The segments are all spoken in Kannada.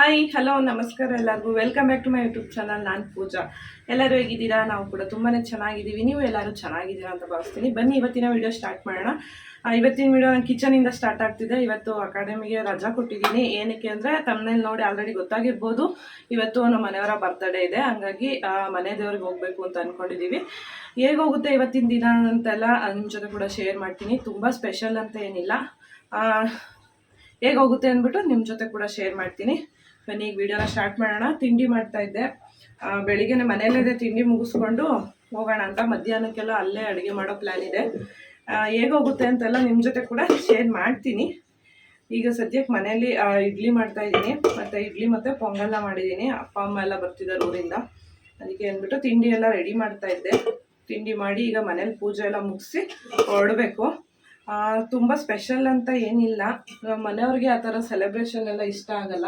ಹಾಯ್ ಹಲೋ ನಮಸ್ಕಾರ ಎಲ್ಲರಿಗೂ. Welcome back to my YouTube channel ನಾನು ಪೂಜಾ. ಎಲ್ಲರೂ ಹೇಗಿದ್ದೀರಾ? ನಾವು ಕೂಡ ತುಂಬಾ ಚೆನ್ನಾಗಿದ್ದೀವಿ. ನೀವು ಎಲ್ಲರೂ ಚೆನ್ನಾಗಿದ್ದೀರಾ ಅಂತ ಭಾವಿಸ್ತೀನಿ. ಬನ್ನಿ ಇವತ್ತಿನ ವಿಡಿಯೋ ಸ್ಟಾರ್ಟ್ ಮಾಡೋಣ. ಇವತ್ತಿನ ವಿಡಿಯೋ ನಾನು ಕಿಚನಿಂದ ಸ್ಟಾರ್ಟ್ ಆಗ್ತಿದೆ. ಇವತ್ತು ಅಕಾಡೆಮಿಗೆ ರಜಾ ಕೊಟ್ಟಿದ್ದೀನಿ. ಏನಕ್ಕೆ ಅಂದರೆ ತಮ್ಮನೇಲಿ ನೋಡಿ ಆಲ್ರೆಡಿ ಗೊತ್ತಾಗಿರ್ಬೋದು. ಇವತ್ತು ನಮ್ಮ ಮನೆಯವರ ಬರ್ತಡೇ ಇದೆ. ಹಂಗಾಗಿ ಮನೆ ದೇವ್ರಿಗೆ ಹೋಗಬೇಕು ಅಂತ ಅಂದ್ಕೊಂಡಿದ್ದೀವಿ ಹೇಗೋಗುತ್ತೆ ಇವತ್ತಿನ ದಿನ ಅಂತೆಲ್ಲ ನಿಮ್ಮ ಜೊತೆ ಕೂಡ ಶೇರ್ ಮಾಡ್ತೀನಿ. ತುಂಬ ಸ್ಪೆಷಲ್ ಅಂತ ಏನಿಲ್ಲ. ಆ, ಹೇಗೆ ಹೋಗುತ್ತೆ ಅಂದ್ಬಿಟ್ಟು ನಿಮ್ಮ ಜೊತೆ ಕೂಡ ಶೇರ್ ಮಾಡ್ತೀನಿ. ಬನ್ನಿ ಈಗ ವಿಡಿಯೋನ ಸ್ಟಾರ್ಟ್ ಮಾಡೋಣ. ತಿಂಡಿ ಮಾಡ್ತಾ ಇದ್ದೆ. ಬೆಳಿಗ್ಗೆ ಮನೆಯಲ್ಲೇ ತಿಂಡಿ ಮುಗಿಸ್ಕೊಂಡು ಹೋಗೋಣ ಅಂತ. ಮಧ್ಯಾಹ್ನಕ್ಕೆಲ್ಲ ಅಲ್ಲೇ ಅಡುಗೆ ಮಾಡೋ ಪ್ಲ್ಯಾನ್ ಇದೆ. ಹೇಗೆ ಹೋಗುತ್ತೆ ಅಂತೆಲ್ಲ ನಿಮ್ಮ ಜೊತೆ ಕೂಡ ಶೇರ್ ಮಾಡ್ತೀನಿ. ಈಗ ಸದ್ಯಕ್ಕೆ ಮನೆಯಲ್ಲಿ ಇಡ್ಲಿ ಮಾಡ್ತಾ ಇದ್ದೀನಿ. ಮತ್ತು ಇಡ್ಲಿ ಮತ್ತು ಪೊಂಗಲ್ನ ಮಾಡಿದ್ದೀನಿ. ಅಪ್ಪ, ಅಮ್ಮ ಎಲ್ಲ ಬರ್ತಿದ್ದಾರೆ ಊರಿಂದ. ಅದಕ್ಕೆ ಅಂದ್ಬಿಟ್ಟು ತಿಂಡಿ ಎಲ್ಲ ರೆಡಿ ಮಾಡ್ತಾ ಇದ್ದೆ. ತಿಂಡಿ ಮಾಡಿ ಈಗ ಮನೇಲಿ ಪೂಜೆ ಎಲ್ಲ ಮುಗಿಸಿ ಹೊರಡಬೇಕು. ತುಂಬ ಸ್ಪೆಷಲ್ ಅಂತ ಏನಿಲ್ಲ. ಮನೆಯವ್ರಿಗೆ ಆ ಥರ ಸೆಲೆಬ್ರೇಷನ್ ಎಲ್ಲ ಇಷ್ಟ ಆಗಲ್ಲ.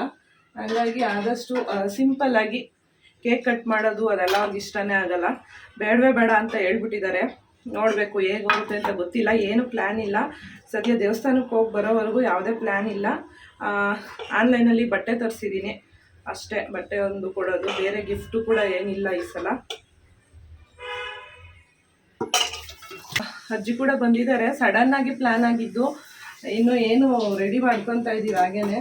ಹಾಗಾಗಿ ಆದಷ್ಟು ಸಿಂಪಲ್ ಆಗಿ ಕೇಕ್ ಕಟ್ ಮಾಡೋದು ಅದೆಲ್ಲ ಅವ್ರಿಗೆ ಇಷ್ಟನೇ ಆಗಲ್ಲ. ಬೇಡವೇ ಬೇಡ ಅಂತ ಹೇಳ್ಬಿಟ್ಟಿದ್ದಾರೆ. ನೋಡಬೇಕು ಹೇಗೆ ಹೋಗುತ್ತೆ ಅಂತ ಗೊತ್ತಿಲ್ಲ. ಏನು ಪ್ಲ್ಯಾನ್ ಇಲ್ಲ. ಸದ್ಯ ದೇವಸ್ಥಾನಕ್ಕೆ ಹೋಗಿ ಬರೋವರೆಗೂ ಯಾವುದೇ ಪ್ಲ್ಯಾನ್ ಇಲ್ಲ. ಆನ್ಲೈನಲ್ಲಿ ಬಟ್ಟೆ ತರಿಸಿದ್ದೀನಿ ಅಷ್ಟೇ, ಬಟ್ಟೆ ಒಂದು ಕೊಡೋದು. ಬೇರೆ ಗಿಫ್ಟು ಕೂಡ ಏನಿಲ್ಲ ಈ ಸಲ. ಅಜ್ಜಿ ಕೂಡ ಬಂದಿದ್ದಾರೆ. ಸಡನ್ನಾಗಿ ಪ್ಲ್ಯಾನ್ ಆಗಿದ್ದು. ಇನ್ನು ಏನು ರೆಡಿ ಮಾಡ್ಕೊತಾ ಇದ್ದೀವಿ ಹಾಗೇನೆ.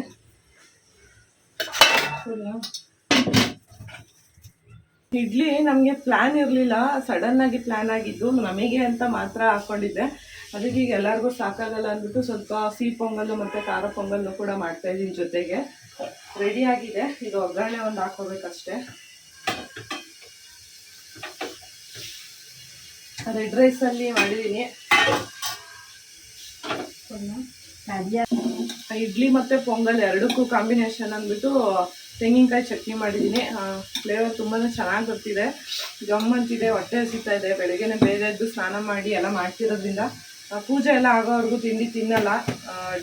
ಇಡ್ಲಿ ನಮಗೆ ಪ್ಲ್ಯಾನ್ ಇರಲಿಲ್ಲ. ಸಡನ್ ಆಗಿ ಪ್ಲ್ಯಾನ್ ಆಗಿದ್ದು ನಮಗೆ ಅಂತ ಮಾತ್ರ ಹಾಕೊಂಡಿದ್ದೆ. ಅದಕ್ಕೆ ಈಗ ಎಲ್ಲರಿಗೂ ಸಾಕಾಗಲ್ಲ ಅಂದ್ಬಿಟ್ಟು ಸ್ವಲ್ಪ ಸಿಹಿ ಪೊಂಗಲ್ಲು ಮತ್ತು ಖಾರ ಪೊಂಗಲ್ಲು ಕೂಡ ಮಾಡ್ತಾ ಇದ್ದೀನಿ ಜೊತೆಗೆ. ರೆಡಿ ಆಗಿದೆ. ಇದು ಒಗ್ಗರಣೆ ಒಂದು ಹಾಕೋಬೇಕಷ್ಟೆ. ರೆಡ್ ರೈಸಲ್ಲಿ ಮಾಡಿದ್ದೀನಿ. ಇಡ್ಲಿ ಮತ್ತು ಪೊಂಗಲ್ ಎರಡಕ್ಕೂ ಕಾಂಬಿನೇಷನ್ ಅಂದ್ಬಿಟ್ಟು ತೆಂಗಿನಕಾಯಿ ಚಟ್ನಿ ಮಾಡಿದ್ದೀನಿ. ಫ್ಲೇವರ್ ತುಂಬಾ ಚೆನ್ನಾಗಿ ಬರ್ತಿದೆ ಗಮ್ ಅಂತಿದೆ, ಹೊಟ್ಟೆ ಹಸಿತಾ ಇದೆ, ಬೆಳಗ್ಗೆನೆ ಬೇರೆ ಎದ್ದು ಸ್ನಾನ ಮಾಡಿ ಎಲ್ಲ ಮಾಡ್ತಿರೋದ್ರಿಂದ ಪೂಜೆ ಎಲ್ಲ ಆಗೋವರೆಗೂ ತಿಂಡಿ ತಿನ್ನಲ್ಲ.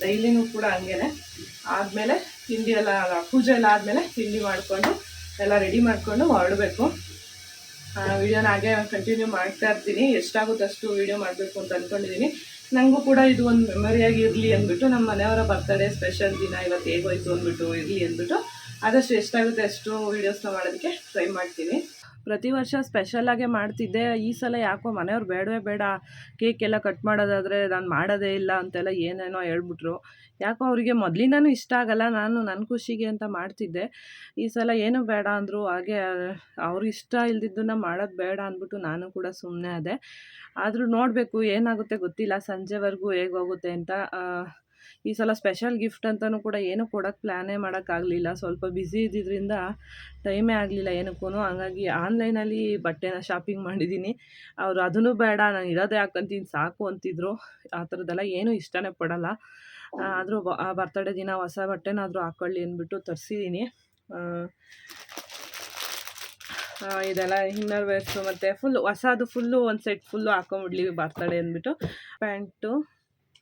ಡೈಲಿನೂ ಕೂಡ ಹಂಗೇನೆ. ಆದಮೇಲೆ ತಿಂಡಿ ಎಲ್ಲ, ಪೂಜೆ ಎಲ್ಲ ಆದಮೇಲೆ ತಿಂಡಿ ಮಾಡಿಕೊಂಡು ಎಲ್ಲ ರೆಡಿ ಮಾಡಿಕೊಂಡು ಹೊರಡಬೇಕು. ವಿಡಿಯೋನ ಹಾಗೆ ಕಂಟಿನ್ಯೂ ಮಾಡ್ತಾ ಇರ್ತೀನಿ. ಎಷ್ಟಾಗುತ್ತೆ ಅಷ್ಟು ವಿಡಿಯೋ ಮಾಡಬೇಕು ಅಂತ ಅಂದ್ಕೊಂಡಿದ್ದೀನಿ ನನಗೂ ಕೂಡ ಇದು ಒಂದು ಮೆಮೊರಿಯಾಗಿ ಇರಲಿ ಅಂದ್ಬಿಟ್ಟು ನಮ್ಮ ಮನೆಯವರ ಬರ್ತಡೇ ಸ್ಪೆಷಲ್ ದಿನ ಇವತ್ತು ಹೇಗೋಯ್ತು ಅಂದ್ಬಿಟ್ಟು, ಇರಲಿ ಅಂದ್ಬಿಟ್ಟು ಆದಷ್ಟು ಎಷ್ಟಾಗುತ್ತೆ ಅಷ್ಟು ವೀಡಿಯೋಸ್ನ ಮಾಡೋದಕ್ಕೆ ಟ್ರೈ ಮಾಡ್ತೀನಿ ಪ್ರತಿ ವರ್ಷ ಸ್ಪೆಷಲಾಗೆ ಮಾಡ್ತಿದ್ದೆ. ಈ ಸಲ ಯಾಕೋ ಮನೆಯವ್ರು ಬೇಡವೇ ಬೇಡ ಕೇಕ್ ಎಲ್ಲ ಕಟ್ ಮಾಡೋದಾದರೆ ನಾನು ಮಾಡೋದೇ ಇಲ್ಲ ಅಂತೆಲ್ಲ ಏನೇನೋ ಹೇಳ್ಬಿಟ್ರು. ಯಾಕೋ ಅವರಿಗೆ ಮೊದಲಿಂದನೂ ಇಷ್ಟ ಆಗಲ್ಲ, ನಾನು ನನ್ನ ಖುಷಿಗೆ ಅಂತ ಮಾಡ್ತಿದ್ದೆ. ಈ ಸಲ ಏನೂ ಬೇಡ ಅಂದರು ಹಾಗೆ ಅವ್ರಿಗೆ ಇಷ್ಟ ಇಲ್ದಿದ್ದನ್ನ ಮಾಡೋದು ಬೇಡ ಅಂದ್ಬಿಟ್ಟು ನಾನು ಕೂಡ ಸುಮ್ಮನೆ ಅದೇ ಆದರೂ ನೋಡಬೇಕು ಏನಾಗುತ್ತೆ ಗೊತ್ತಿಲ್ಲ, ಸಂಜೆವರೆಗೂ ಹೇಗೋಗುತ್ತೆ ಅಂತ ಈ ಸಲ ಸ್ಪೆಷಲ್ ಗಿಫ್ಟ್ ಅಂತಲೂ ಕೂಡ ಏನು ಕೊಡೋಕ್ಕೆ ಪ್ಲ್ಯಾನೇ ಮಾಡೋಕ್ಕಾಗಲಿಲ್ಲ. ಸ್ವಲ್ಪ ಬ್ಯುಸಿ ಇದ್ದಿದ್ದರಿಂದ ಟೈಮೇ ಆಗಲಿಲ್ಲ ಏನಕ್ಕೂ ಹಾಗಾಗಿ ಆನ್ಲೈನಲ್ಲಿ ಬಟ್ಟೆನ ಶಾಪಿಂಗ್ ಮಾಡಿದ್ದೀನಿ ಅವರು ಅದನ್ನು ಬೇಡ, ನಾನು ಇರೋದೇ ಹಾಕೊಂತೀನಿ, ಸಾಕು ಅಂತಿದ್ರು. ಆ ಥರದ್ದೆಲ್ಲ ಏನೂ ಇಷ್ಟನೇ ಪಡಲ್ಲ. ಆದರೂ ಬರ್ತಡೇ ದಿನ ಹೊಸ ಬಟ್ಟೆನಾದರೂ ಹಾಕ್ಕೊಳ್ಳಿ ಅಂದ್ಬಿಟ್ಟು ತರಿಸಿದ್ದೀನಿ ಇದೆಲ್ಲ ಇನ್ನರ್ ವೇರ್ಸು ಮತ್ತು ಫುಲ್ ಹೊಸದು ಫುಲ್ಲು, ಒಂದು ಸೆಟ್ ಫುಲ್ಲು ಹಾಕೊಂಬಿಡ್ಲಿ ಬರ್ತಡೆ ಅಂದ್ಬಿಟ್ಟು. ಪ್ಯಾಂಟು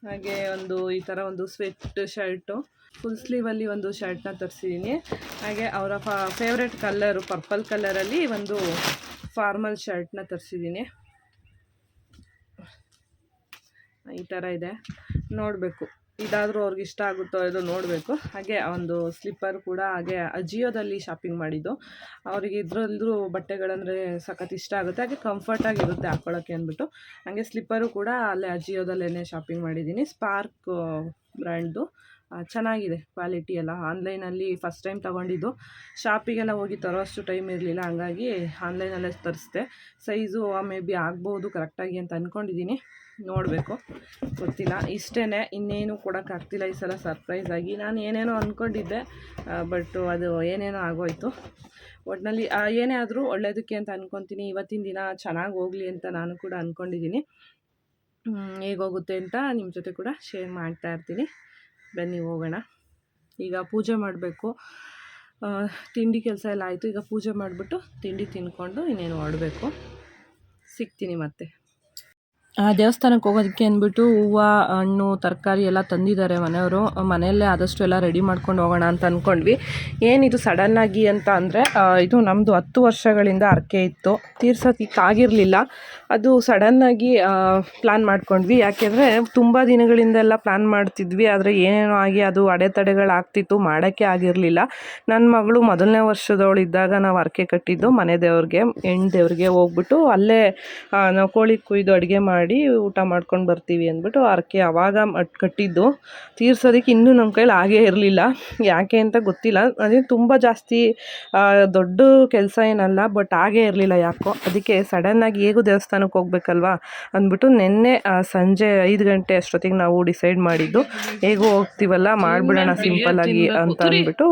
ಹಾಗೆ ಒಂದು ಈ ಥರ ಒಂದು ಸ್ವೆಟ್ ಶರ್ಟು ಫುಲ್ ಸ್ಲೀವಲ್ಲಿ ಒಂದು ಶರ್ಟ್ನ ತರಿಸಿದ್ದೀನಿ ಹಾಗೆ ಅವರ ಫೇವ್ರೆಟ್ ಕಲ್ಲರು ಪರ್ಪಲ್ ಕಲ್ಲರಲ್ಲಿ ಒಂದು ಫಾರ್ಮಲ್ ಶರ್ಟ್ನ ತರಿಸಿದ್ದೀನಿ ಈ ಥರ ಇದೆ. ನೋಡಬೇಕು. ಇದಾದರೂ ಅವ್ರಿಗೆ ಇಷ್ಟ ಆಗುತ್ತೋ ಇದು ನೋಡಬೇಕು. ಹಾಗೆ ಒಂದು ಸ್ಲಿಪ್ಪರ್ ಕೂಡ ಹಾಗೆ ಅಜಿಯೋದಲ್ಲಿ ಶಾಪಿಂಗ್ ಮಾಡಿದ್ದು. ಅವರಿಗೆ ಇದರಲ್ಲೂ ಬಟ್ಟೆಗಳಂದರೆ ಸಖತ್ ಇಷ್ಟ ಆಗುತ್ತೆ. ಹಾಗೆ ಕಂಫರ್ಟಾಗಿರುತ್ತೆ ಹಾಕ್ಕೊಳ್ಳೋಕ್ಕೆ ಅಂದ್ಬಿಟ್ಟು. ಹಾಗೆ ಸ್ಲಿಪ್ಪರು ಕೂಡ ಅಲ್ಲೇ ಅಜಿಯೋದಲ್ಲೇ ಶಾಪಿಂಗ್ ಮಾಡಿದ್ದೀನಿ. ಸ್ಪಾರ್ಕ್ ಬ್ರ್ಯಾಂಡ್ದು ಚೆನ್ನಾಗಿದೆ ಕ್ವಾಲಿಟಿ ಎಲ್ಲ. ಆನ್ಲೈನಲ್ಲಿ ಫಸ್ಟ್ ಟೈಮ್ ತಗೊಂಡಿದ್ದು. ಶಾಪಿಗೆಲ್ಲ ಹೋಗಿ ತರೋಷ್ಟು ಟೈಮ್ ಇರಲಿಲ್ಲ. ಹಂಗಾಗಿ ಆನ್ಲೈನಲ್ಲೇ ತರಿಸ್ದೆ. ಸೈಜು ಮೇ ಬಿ ಆಗ್ಬೋದು ಕರೆಕ್ಟಾಗಿ ಅಂತ ಅಂದ್ಕೊಂಡಿದ್ದೀನಿ ನೋಡಬೇಕು. ಗೊತ್ತಿಲ್ಲ. ಇಷ್ಟೇ ಇನ್ನೇನು ಕೊಡೋಕ್ಕಾಗ್ತಿಲ್ಲ ಈ ಸಲ ಸರ್ಪ್ರೈಸ್ ಆಗಿ. ನಾನು ಏನೇನೋ ಅಂದ್ಕೊಂಡಿದ್ದೆ ಬಟ್ ಅದು ಏನೇನೋ ಆಗೋಯ್ತು. ಒಟ್ಟಿನಲ್ಲಿ ಏನೇ ಆದರೂ ಒಳ್ಳೇದಕ್ಕೆ ಅಂತ ಅಂದ್ಕೊತೀನಿ ಇವತ್ತಿನ ದಿನ ಚೆನ್ನಾಗಿ ಹೋಗಲಿ ಅಂತ ನಾನು ಕೂಡ ಅಂದ್ಕೊಂಡಿದ್ದೀನಿ ಹೇಗೋಗುತ್ತೆ ಅಂತ ನಿಮ್ಮ ಜೊತೆ ಕೂಡ ಶೇರ್ ಮಾಡ್ತಾ ಇರ್ತೀನಿ. ಬನ್ನಿ, ಹೋಗೋಣ. ಈಗ ಪೂಜೆ ಮಾಡಬೇಕು. ತಿಂಡಿ ಕೆಲಸ ಎಲ್ಲ ಆಯಿತು. ಈಗ ಪೂಜೆ ಮಾಡಿಬಿಟ್ಟು ತಿಂಡಿ ತಿಂದ್ಕೊಂಡು ಇನ್ನೇನು ಮಾಡಬೇಕು? ಸಿಗ್ತೀನಿ ಮತ್ತೆ. ಆ, ದೇವಸ್ಥಾನಕ್ಕೆ ಹೋಗೋದಕ್ಕೆ ಅಂದ್ಬಿಟ್ಟು ಹೂವು, ಹಣ್ಣು, ತರಕಾರಿ ಎಲ್ಲ ತಂದಿದ್ದಾರೆ ಮನೆಯವರು. ಮನೆಯಲ್ಲೇ ಆದಷ್ಟು ಎಲ್ಲ ರೆಡಿ ಮಾಡ್ಕೊಂಡು ಹೋಗೋಣ ಅಂತ ಅಂದ್ಕೊಂಡ್ವಿ ಏನಿದು ಸಡನ್ನಾಗಿ ಅಂತ ಅಂದರೆ ಇದು ನಮ್ಮದು ಹತ್ತು ವರ್ಷಗಳಿಂದ ಅರ್ಕೆ ಇತ್ತು. ತೀರ್ಸೋದಕ್ಕಾಗಿರಲಿಲ್ಲ ಅದು ಸಡನ್ನಾಗಿ ಪ್ಲ್ಯಾನ್ ಮಾಡ್ಕೊಂಡ್ವಿ. ಯಾಕೆಂದರೆ ತುಂಬ ದಿನಗಳಿಂದೆಲ್ಲ ಪ್ಲ್ಯಾನ್ ಮಾಡ್ತಿದ್ವಿ. ಆದರೆ ಏನೇನೋ ಆಗಿ ಅದು ಅಡೆತಡೆಗಳಾಗ್ತಿತ್ತು. ಮಾಡೋಕ್ಕೆ ಆಗಿರಲಿಲ್ಲ. ನನ್ನ ಮಗಳು ಮೊದಲನೇ ವರ್ಷದವಳು ಇದ್ದಾಗ ನಾವು ಅರ್ಕೆ ಕಟ್ಟಿದ್ದು ಮನೆ ದೇವ್ರಿಗೆ ಹೆಣ್ಣು ದೇವ್ರಿಗೆ ಹೋಗ್ಬಿಟ್ಟು ಅಲ್ಲೇ ನಾವು ಕೋಳಿ ಕುಯ್ದು ಅಡುಗೆ ಮಾಡಿ ಊಟ ಮಾಡ್ಕೊಂಡು ಬರ್ತೀವಿ ಅಂದ್ಬಿಟ್ಟು ಹರಕೆ ಅವಾಗ ಮಟ್ ಕಟ್ಟಿದ್ದು. ತೀರ್ಸೋದಕ್ಕೆ ಇನ್ನೂ ನಮ್ಮ ಕೈಲಿ ಆಗೇ ಇರಲಿಲ್ಲ. ಯಾಕೆ ಅಂತ ಗೊತ್ತಿಲ್ಲ. ಅದೇ ತುಂಬ ಜಾಸ್ತಿ ದೊಡ್ಡ ಕೆಲಸ ಏನಲ್ಲ ಬಟ್ ಆಗೇ ಇರಲಿಲ್ಲ ಯಾಕೋ. ಅದಕ್ಕೆ ಸಡನ್ನಾಗಿ ಹೇಗೂ ದೇವಸ್ಥಾನಕ್ಕೆ ಹೋಗ್ಬೇಕಲ್ವಾ ಅಂದ್ಬಿಟ್ಟು ನಿನ್ನೆ ಸಂಜೆ ಐದು ಗಂಟೆ ಅಷ್ಟೊತ್ತಿಗೆ ನಾವು ಡಿಸೈಡ್ ಮಾಡಿದ್ದು. ಹೇಗೂ ಹೋಗ್ತೀವಲ್ಲ ಮಾಡಿಬಿಡೋಣ ಸಿಂಪಲ್ಲಾಗಿ ಅಂತ ಅಂದ್ಬಿಟ್ಟು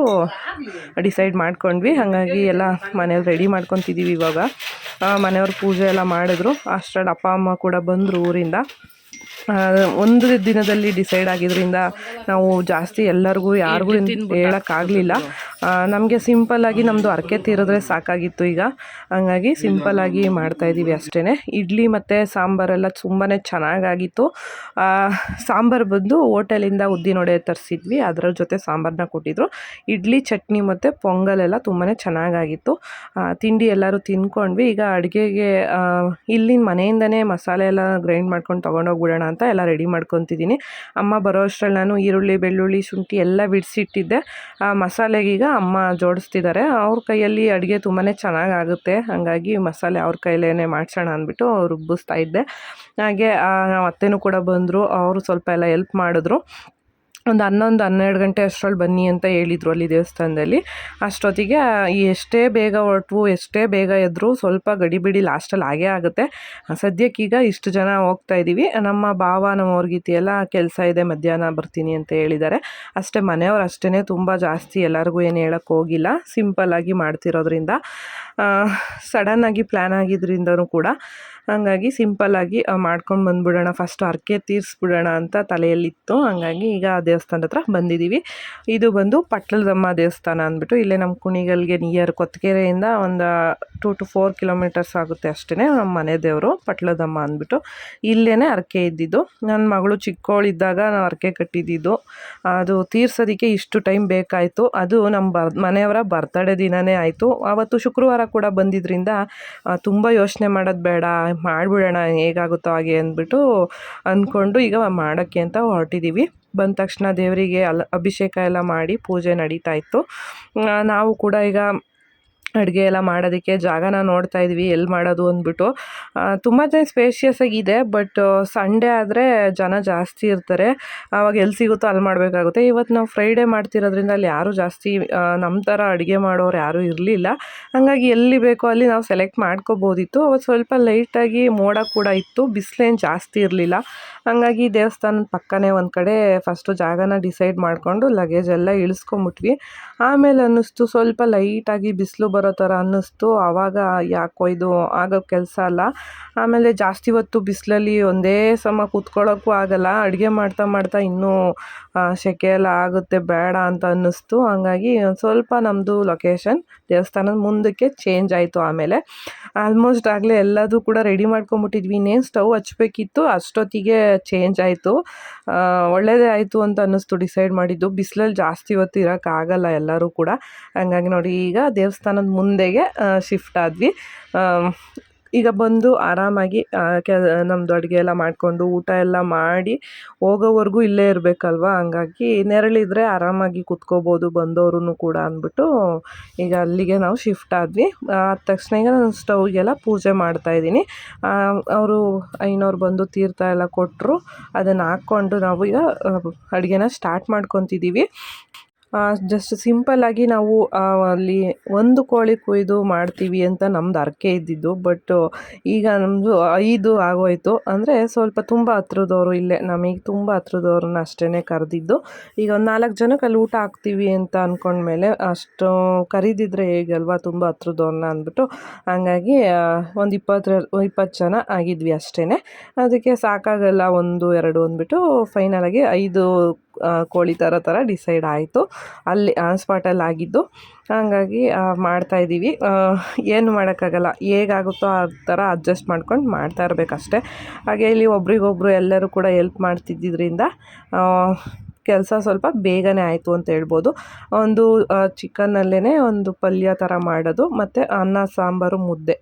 ಡಿಸೈಡ್ ಮಾಡ್ಕೊಂಡ್ವಿ. ಹಾಗಾಗಿ ಎಲ್ಲ ಮನೇಲಿ ರೆಡಿ ಮಾಡ್ಕೊತಿದ್ದೀವಿ ಇವಾಗ. ಮನೆಯವ್ರ ಪೂಜೆ ಎಲ್ಲ ಮಾಡಿದ್ರು. ಅಷ್ಟರಲ್ಲಿ ಅಪ್ಪ ಅಮ್ಮ ಕೂಡ ಬಂದರು ಊರಿಂದ. ಒಂದು ದಿನದಲ್ಲಿ ಡಿಸೈಡ್ ಆಗಿದ್ದರಿಂದ ನಾವು ಜಾಸ್ತಿ ಎಲ್ಲರಿಗೂ ಯಾರಿಗೂ ಹೇಳೋಕ್ಕಾಗಲಿಲ್ಲ. ನಮಗೆ ಸಿಂಪಲ್ಲಾಗಿ ನಮ್ಮದು ಅರಕೆ ತೀರಿದ್ರೆ ಸಾಕಾಗಿತ್ತು ಈಗ. ಹಂಗಾಗಿ ಸಿಂಪಲ್ಲಾಗಿ ಮಾಡ್ತಾಯಿದ್ದೀವಿ ಅಷ್ಟೇ ಇಡ್ಲಿ ಮತ್ತು ಸಾಂಬಾರೆಲ್ಲ ತುಂಬಾ ಚೆನ್ನಾಗಾಗಿತ್ತು. ಸಾಂಬಾರು ಬಂದು ಹೋಟೆಲಿಂದ ಉದ್ದಿನೊಡೆ ತರಿಸಿದ್ವಿ. ಅದರ ಜೊತೆ ಸಾಂಬಾರನ್ನ ಕೊಟ್ಟಿದ್ರು. ಇಡ್ಲಿ ಚಟ್ನಿ ಮತ್ತು ಪೊಂಗಲೆಲ್ಲ ತುಂಬಾ ಚೆನ್ನಾಗಾಗಿತ್ತು. ತಿಂಡಿ ಎಲ್ಲರೂ ತಿನ್ಕೊಂಡ್ವಿ. ಈಗ ಅಡುಗೆಗೆ ಇಲ್ಲಿನ ಮನೆಯಿಂದನೇ ಮಸಾಲೆ ಎಲ್ಲ ಗ್ರೈಂಡ್ ಮಾಡ್ಕೊಂಡು ತೊಗೊಂಡೋಗ್ಬಿಡೋಣ ಅಂತ ಎಲ್ಲ ರೆಡಿ ಮಾಡ್ಕೊತಿದ್ದೀನಿ. ಅಮ್ಮ ಬರೋ ಅಷ್ಟರಲ್ಲಿ ನಾನು ಈರುಳ್ಳಿ, ಬೆಳ್ಳುಳ್ಳಿ, ಶುಂಠಿ ಎಲ್ಲ ಬಿಡಿಸಿಟ್ಟಿದ್ದೆ. ಆ ಮಸಾಲೆಗೀಗ ಅಮ್ಮ ಜೋಡಿಸ್ತಿದ್ದಾರೆ. ಅವ್ರ ಕೈಯಲ್ಲಿ ಅಡುಗೆ ತುಂಬಾ ಚೆನ್ನಾಗಾಗುತ್ತೆ. ಹಾಗಾಗಿ ಮಸಾಲೆ ಅವ್ರ ಕೈಲೇ ಮಾಡ್ಸೋಣ ಅಂದ್ಬಿಟ್ಟು ರುಬ್ಬಿಸ್ತಾ ಇದ್ದೆ. ಹಾಗೆ ನಮ್ಮ ಅತ್ತೆನೂ ಕೂಡ ಬಂದರು. ಅವರು ಸ್ವಲ್ಪ ಎಲ್ಲ ಎಲ್ಪ್ ಮಾಡಿದ್ರು. ಒಂದು ಹನ್ನೊಂದು, ಹನ್ನೆರಡು ಗಂಟೆ ಅಷ್ಟರಲ್ಲಿ ಬನ್ನಿ ಅಂತ ಹೇಳಿದರು ಅಲ್ಲಿ ದೇವಸ್ಥಾನದಲ್ಲಿ. ಅಷ್ಟೊತ್ತಿಗೆ ಎಷ್ಟೇ ಬೇಗ ಹೊರಟ್ವು ಎಷ್ಟೇ ಬೇಗ ಎದ್ರು, ಸ್ವಲ್ಪ ಗಡಿಬಿಡಿ ಲಾಸ್ಟಲ್ಲಿ ಆಗೇ ಆಗುತ್ತೆ. ಸದ್ಯಕ್ಕೀಗ ಇಷ್ಟು ಜನ ಹೋಗ್ತಾ ಇದ್ದೀವಿ ನಮ್ಮ ಭಾವ, ನಮ್ಮ ಎಲ್ಲ ಕೆಲಸ ಇದೆ, ಮಧ್ಯಾಹ್ನ ಬರ್ತೀನಿ ಅಂತ ಹೇಳಿದ್ದಾರೆ. ಅಷ್ಟೇ ಮನೆಯವ್ರು ಅಷ್ಟೇ ತುಂಬ ಜಾಸ್ತಿ, ಎಲ್ಲರಿಗೂ ಏನು ಹೇಳೋಕ್ಕೆ ಹೋಗಿಲ್ಲ. ಸಿಂಪಲ್ಲಾಗಿ ಮಾಡ್ತಿರೋದ್ರಿಂದ ಸಡನ್ನಾಗಿ ಪ್ಲ್ಯಾನ್ ಆಗಿದ್ರಿಂದನೂ ಕೂಡ ಹಾಗಾಗಿ ಸಿಂಪಲ್ಲಾಗಿ ಮಾಡ್ಕೊಂಡು ಬಂದ್ಬಿಡೋಣ. ಫಸ್ಟ್ ಹರಕೆ ತೀರಿಸ್ಬಿಡೋಣ ಅಂತ ತಲೆಯಲ್ಲಿತ್ತು. ಹಾಗಾಗಿ ಈಗ ಆ ದೇವಸ್ಥಾನದ ಹತ್ರ ಬಂದಿದ್ದೀವಿ ಇದು ಬಂದು ಪಟ್ಲದಮ್ಮ ದೇವಸ್ಥಾನ ಅಂದ್ಬಿಟ್ಟು, ಇಲ್ಲೇ ನಮ್ಮ ಕುಣಿಗಲ್ಗೆ ನಿಯರ್ ಕೊತ್ತಗೆರೆಯಿಂದ ಒಂದು ಟೂ ಟು ಫೋರ್ ಕಿಲೋಮೀಟರ್ಸ್ ಆಗುತ್ತೆ ಅಷ್ಟೇ ನಮ್ಮ ಮನೆ ದೇವರು, ಪಟ್ಲದಮ್ಮ ಅಂದ್ಬಿಟ್ಟು. ಇಲ್ಲೇ ಹರಕೆ ಇದ್ದಿದ್ದು. ನನ್ನ ಮಗಳು ಚಿಕ್ಕವಳಿದ್ದಾಗ ನಾವು ಹರಕೆ ಕಟ್ಟಿದ್ದಿದ್ದು. ಅದು ತೀರ್ಸೋದಕ್ಕೆ ಇಷ್ಟು ಟೈಮ್ ಬೇಕಾಯಿತು. ಅದು ನಮ್ಮ ಬರ್, ಮನೆಯವರ ಬರ್ತಡೇ ದಿನವೇ ಆಯಿತು. ಆವತ್ತು ಶುಕ್ರವಾರ ಕೂಡ ಬಂದಿದ್ದರಿಂದ ತುಂಬ ಯೋಚನೆ ಮಾಡೋದು ಬೇಡ. ಮಾಡಿಬಿಡೋಣ, ಹೇಗಾಗುತ್ತೋ ಹಾಗೆ ಅಂದ್ಬಿಟ್ಟು ಅಂದ್ಕೊಂಡು ಈಗ ಮಾಡೋಕ್ಕೆ ಅಂತ ಹೊರಟಿದ್ದೀವಿ ಬಂದ ತಕ್ಷಣ ದೇವರಿಗೆ ಅಲ್ಲ ಅಭಿಷೇಕ ಎಲ್ಲ ಮಾಡಿ ಪೂಜೆ ನಡೀತಾ ಇತ್ತು. ನಾವು ಕೂಡ ಈಗ ಅಡುಗೆ ಎಲ್ಲ ಮಾಡೋದಕ್ಕೆ ಜಾಗನ ನೋಡ್ತಾ ಇದ್ವಿ, ಎಲ್ಲಿ ಮಾಡೋದು ಅಂದ್ಬಿಟ್ಟು. ತುಂಬ ಸ್ಪೇಷಿಯಸ್ ಆಗಿದೆ ಬಟ್ ಸಂಡೇ ಆದರೆ ಜನ ಜಾಸ್ತಿ ಇರ್ತಾರೆ. ಆವಾಗ ಎಲ್ಲಿ ಸಿಗುತ್ತೋ ಅಲ್ಲಿ ಮಾಡಬೇಕಾಗುತ್ತೆ. ಇವತ್ತು ನಾವು ಫ್ರೈಡೇ ಮಾಡ್ತಿರೋದ್ರಿಂದ ಅಲ್ಲಿ ಯಾರೂ ಜಾಸ್ತಿ ನಮ್ಮ ಥರ ಅಡುಗೆ ಮಾಡೋರು ಯಾರೂ ಇರಲಿಲ್ಲ. ಹಾಗಾಗಿ ಎಲ್ಲಿ ಬೇಕೋ ಅಲ್ಲಿ ನಾವು ಸೆಲೆಕ್ಟ್ ಮಾಡ್ಕೋಬೋದಿತ್ತು. ಅವತ್ತು ಸ್ವಲ್ಪ ಲೈಟಾಗಿ ಮೋಡ ಕೂಡ ಇತ್ತು, ಬಿಸಿಲೇನು ಜಾಸ್ತಿ ಇರಲಿಲ್ಲ. ಹಾಗಾಗಿ ದೇವಸ್ಥಾನದ ಪಕ್ಕನೇ ಒಂದು ಕಡೆ ಫಸ್ಟು ಜಾಗನ ಡಿಸೈಡ್ ಮಾಡಿಕೊಂಡು ಲಗೇಜ್ ಎಲ್ಲ ಇಳಿಸ್ಕೊಂಬಿಟ್ವಿ ಆಮೇಲೆ ಅನ್ನಿಸ್ತು ಸ್ವಲ್ಪ ಲೈಟಾಗಿ ಬಿಸಿಲು ಬರೋ ಥರ ಅನ್ನಿಸ್ತು. ಆವಾಗ ಯಾಕೋ ಇದು ಆಗೋ ಕೆಲಸ ಅಲ್ಲ. ಆಮೇಲೆ ಜಾಸ್ತಿ ಹೊತ್ತು ಬಿಸಿಲಲ್ಲಿ ಒಂದೇ ಸಮ ಕೂತ್ಕೊಳ್ಳೋಕ್ಕೂ ಆಗಲ್ಲ. ಅಡುಗೆ ಮಾಡ್ತಾ ಮಾಡ್ತಾ ಇನ್ನೂ ಸೆಕೆ ಎಲ್ಲ ಆಗುತ್ತೆ. ಬೇಡ ಅಂತ ಅನ್ನಿಸ್ತು. ಹಂಗಾಗಿ ಸ್ವಲ್ಪ ನಮ್ಮದು ಲೊಕೇಶನ್ ದೇವಸ್ಥಾನದ ಮುಂದಕ್ಕೆ ಚೇಂಜ್ ಆಯಿತು ಆಮೇಲೆ. ಆಲ್ಮೋಸ್ಟ್ ಆಗಲೇ ಎಲ್ಲದೂ ಕೂಡ ರೆಡಿ ಮಾಡ್ಕೊಂಬಿಟ್ಟಿದ್ವಿ. ಇನ್ನೇನು ಸ್ಟವ್ ಹಚ್ಬೇಕಿತ್ತು, ಅಷ್ಟೊತ್ತಿಗೆ ಚೇಂಜ್ ಆಯಿತು. ಒಳ್ಳೆಯದೇ ಆಯಿತು ಅಂತ ಅನ್ನಿಸ್ತು ಡಿಸೈಡ್ ಮಾಡಿದ್ದು. ಬಿಸಿಲಲ್ಲಿ ಜಾಸ್ತಿ ಹೊತ್ತು ಇರೋಕ್ಕಾಗಲ್ಲ ಎಲ್ಲರೂ ಕೂಡ. ಹಂಗಾಗಿ ನೋಡಿ ಈಗ ದೇವಸ್ಥಾನದ ಮುಂದೆಗೆ ಶಿಫ್ಟ್ ಆದ್ವಿ. ಈಗ ಬಂದು ಆರಾಮಾಗಿ ಕೆ ನಮ್ಮದು ಅಡುಗೆ ಎಲ್ಲ ಮಾಡಿಕೊಂಡು ಊಟ ಎಲ್ಲ ಮಾಡಿ ಹೋಗೋವರೆಗೂ ಇಲ್ಲೇ ಇರಬೇಕಲ್ವ? ಹಂಗಾಗಿ ನೆರಳಿದ್ರೆ ಆರಾಮಾಗಿ ಕುತ್ಕೋಬೋದು ಬಂದವರು ಕೂಡ ಅಂದ್ಬಿಟ್ಟು ಈಗ ಅಲ್ಲಿಗೆ ನಾವು ಶಿಫ್ಟ್ ಆದ್ವಿ. ಆದ ತಕ್ಷಣ ಈಗ ನಾನು ಸ್ಟವ್ಗೆಲ್ಲ ಪೂಜೆ ಮಾಡ್ತಾಯಿದ್ದೀನಿ ಅವರು, ಐನೋರು ಬಂದು ತೀರ್ಥ ಎಲ್ಲ ಕೊಟ್ಟರು ಅದನ್ನು ಹಾಕ್ಕೊಂಡು ನಾವು ಈಗ ಅಡುಗೆನ ಸ್ಟಾರ್ಟ್ ಮಾಡ್ಕೊತಿದ್ದೀವಿ. ಜಸ್ಟ್ ಸಿಂಪಲ್ಲಾಗಿ ನಾವು ಅಲ್ಲಿ ಒಂದು ಕೋಳಿ ಕೊಯ್ದು ಮಾಡ್ತೀವಿ ಅಂತ ನಮ್ದು ಹರಕೆ ಇದ್ದಿದ್ದು ಬಟ್ ಈಗ ನಮ್ಮದು ಐದು ಆಗೋಯ್ತು. ಅಂದರೆ ಸ್ವಲ್ಪ ತುಂಬ ಹತ್ರದವರು ಇಲ್ಲೇ, ನಮಗೆ ತುಂಬ ಹತ್ರದವ್ರನ್ನ ಅಷ್ಟೇ ಕರೆದಿದ್ದು. ಈಗ ಒಂದು ನಾಲ್ಕು ಜನಕ್ಕೆ ಅಲ್ಲಿ ಊಟ ಹಾಕ್ತೀವಿ ಅಂತ ಅಂದ್ಕೊಂಡ್ಮೇಲೆ ಅಷ್ಟು ಕರೀದಿದ್ರೆ ಹೇಗಲ್ವಾ, ತುಂಬ ಹತ್ರದವ್ರನ್ನ ಅಂದ್ಬಿಟ್ಟು ಹಂಗಾಗಿ ಒಂದು ಇಪ್ಪತ್ತರ ಇಪ್ಪತ್ತು ಜನ ಆಗಿದ್ವಿ ಅಷ್ಟೇ ಅದಕ್ಕೆ ಸಾಕಾಗಲ್ಲ, ಒಂದು, ಎರಡು ಅಂದ್ಬಿಟ್ಟು ಫೈನಲಾಗಿ ಐದು ಕೋಳಿ ಥರ ಥರ ಡಿಸೈಡ್ ಆಯಿತು. ಅಲ್ಲಿ ಆನ್ ಸ್ಪಾಟಲ್ಲಿ ಆಗಿದ್ದು. ಹಾಗಾಗಿ ಮಾಡ್ತಾಯಿದ್ದೀವಿ ಏನು ಮಾಡೋಕ್ಕಾಗಲ್ಲ. ಹೇಗಾಗುತ್ತೋ ಆ ಥರ ಅಡ್ಜಸ್ಟ್ ಮಾಡ್ಕೊಂಡು ಮಾಡ್ತಾ ಇರಬೇಕಷ್ಟೆ. ಹಾಗೆ ಇಲ್ಲಿ ಒಬ್ರಿಗೊಬ್ರು ಎಲ್ಲರೂ ಕೂಡ ಎಲ್ಪ್ ಮಾಡ್ತಿದ್ದಿದ್ರಿಂದ ಕೆಲಸ ಸ್ವಲ್ಪ ಬೇಗನೆ ಆಯಿತು ಅಂತ ಹೇಳ್ಬೋದು. ಒಂದು ಚಿಕನ್ನಲ್ಲೇ ಒಂದು ಪಲ್ಯ ಥರ ಮಾಡೋದು, ಮತ್ತು ಅನ್ನ, ಸಾಂಬಾರು, ಮುದ್ದೆ.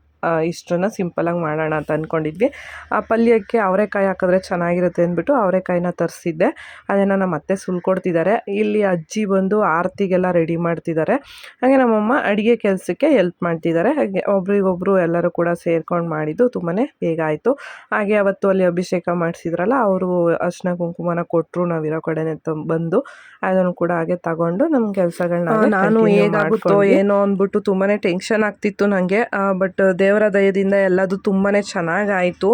ಇಷ್ಟನ್ನ ಸಿಂಪಲಾಗಿ ಮಾಡೋಣ ಅಂತ ಅಂದ್ಕೊಂಡಿದ್ವಿ ಆ ಪಲ್ಯಕ್ಕೆ ಅವರೆಕಾಯಿ ಹಾಕಿದ್ರೆ ಚೆನ್ನಾಗಿರುತ್ತೆ ಅಂದ್ಬಿಟ್ಟು ಅವರೆಕಾಯಿನ ತರಿಸಿದ್ದೆ. ಅದನ್ನು ನಮ್ಮ ಅತ್ತೆ ಸುಲ್ಕೊಡ್ತಿದ್ದಾರೆ. ಇಲ್ಲಿ ಅಜ್ಜಿ ಬಂದು ಆರತಿಗೆಲ್ಲ ರೆಡಿ ಮಾಡ್ತಿದ್ದಾರೆ. ಹಾಗೆ ನಮ್ಮಮ್ಮ ಅಡುಗೆ ಕೆಲಸಕ್ಕೆ ಹೆಲ್ಪ್ ಮಾಡ್ತಿದ್ದಾರೆ. ಹಾಗೆ ಒಬ್ರಿಗೊಬ್ರು ಎಲ್ಲರೂ ಕೂಡ ಸೇರ್ಕೊಂಡು ಮಾಡಿದ್ದು ತುಂಬಾ ಬೇಗ ಆಯಿತು. ಹಾಗೆ ಅವತ್ತು ಅಲ್ಲಿ ಅಭಿಷೇಕ ಮಾಡಿಸಿದ್ರಲ್ಲ ಅವರು ಅರ್ಶಿನ ಕುಂಕುಮನ ಕೊಟ್ಟರು ನಾವಿರೋ ಕಡೆನೇ ತ ಬಂದು. ಅದನ್ನು ಕೂಡ ಹಾಗೆ ತಗೊಂಡು ನಮ್ಮ ಕೆಲಸಗಳನ್ನ ನಾನು ಹೇಗಾಗುತ್ತೋ ಏನೋ ಅಂದ್ಬಿಟ್ಟು ತುಂಬಾ ಟೆನ್ಷನ್ ಆಗ್ತಿತ್ತು ನನಗೆ ಬಟ್ ದೇವರ ದಯದಿಂದ ಎಲ್ಲದು ತುಂಬಾ ಚೆನ್ನಾಗಾಯಿತು.